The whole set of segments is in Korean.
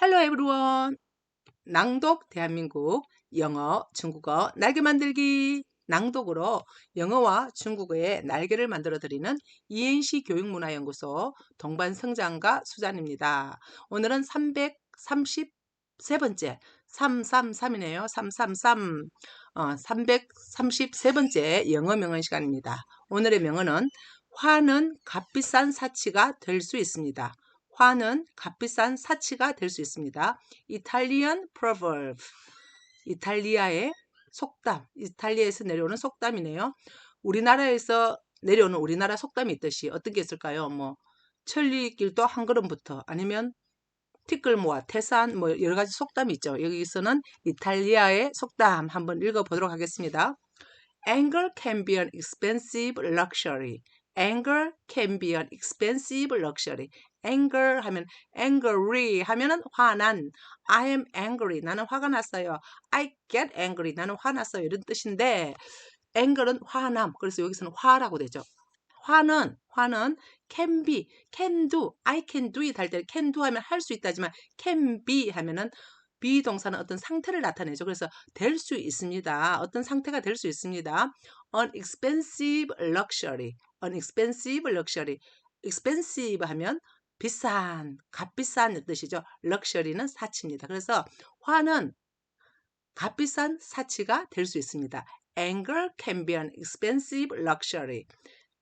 Hello everyone. 낭독 대한민국 영어, 중국어 날개 만들기 낭독으로 영어와 중국어의 날개를 만들어 드리는 ENC 교육문화연구소 동반 성장가 수잔입니다. 오늘은 333번째 333이네요. 333 어, 333번째 영어 명언 시간입니다. 오늘의 명언은 화는 값비싼 사치가 될 수 있습니다. 화는 값비싼 사치가 될 수 있습니다. 이탈리안 proverb. 이탈리아의 속담. 이탈리아에서 내려오는 속담이네요. 우리나라에서 내려오는 우리나라 속담이 있듯이 어떤 게 있을까요? 뭐 천리길도 한 걸음부터 아니면 티끌모아, 태산 뭐 여러 가지 속담이 있죠. 여기서는 이탈리아의 속담 한번 읽어보도록 하겠습니다. Anger can be an expensive luxury. Anger can be an expensive luxury. Anger 하면 angry 하면은 화난. I am angry. 나는 화가 났어요. I get angry. 나는 화났어요. 이런 뜻인데 anger은 화남. 그래서 여기서는 화라고 되죠. 화는 화는 can be, can do, I can do it 할때 can do 하면 할 수 있다지만 can be 하면은 비동사는 어떤 상태를 나타내죠. 그래서 될 수 있습니다. 어떤 상태가 될 수 있습니다. An expensive luxury, an expensive luxury. expensive 하면 비싼, 값비싼 뜻이죠. luxury는 사치입니다. 그래서 화는 값비싼 사치가 될 수 있습니다. Anger can be an expensive luxury.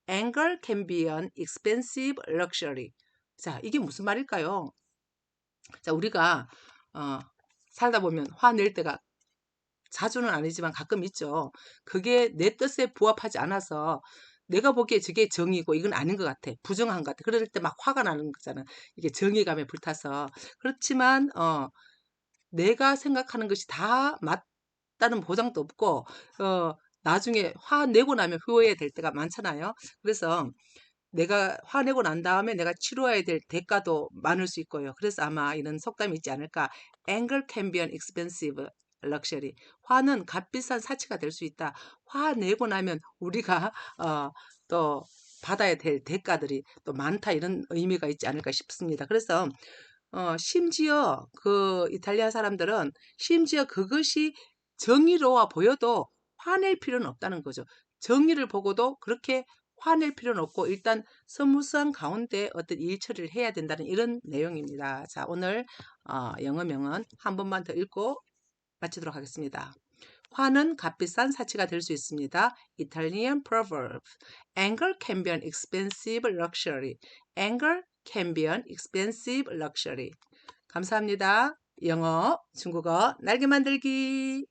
Anger can be an expensive luxury. 자, 이게 무슨 말일까요? 자, 우리가 어, 살다 보면 화낼 때가 자주는 아니지만 가끔 있죠. 그게 내 뜻에 부합하지 않아서 내가 보기에 저게 정이고 이건 아닌 것 같아. 부정한 것 같아. 그럴 때 막 화가 나는 거잖아. 이게 정의감에 불타서. 그렇지만 어, 내가 생각하는 것이 다 맞다는 보장도 없고 어, 나중에 화내고 나면 후회될 때가 많잖아요. 그래서 내가 화내고 난 다음에 내가 치러야 될 대가도 많을 수 있고요. 그래서 아마 이런 속담이 있지 않을까. Anger can be an expensive luxury. 화는 값비싼 사치가 될 수 있다. 화 내고 나면 우리가 어, 또 받아야 될 대가들이 또 많다 이런 의미가 있지 않을까 싶습니다. 그래서 어, 심지어 그 이탈리아 사람들은 심지어 그것이 정의로워 보여도 화낼 필요는 없다는 거죠. 정의를 보고도 그렇게 화낼 필요는 없고 일단 스무스한 가운데 어떤 일 처리를 해야 된다는 이런 내용입니다. 자, 오늘 어, 영어 명언 한 번만 더 읽고 마치도록 하겠습니다. 화는 값비싼 사치가 될 수 있습니다. Italian proverb. Anger can be an expensive luxury. Anger can be an expensive luxury. 감사합니다. 영어, 중국어, 날개 만들기.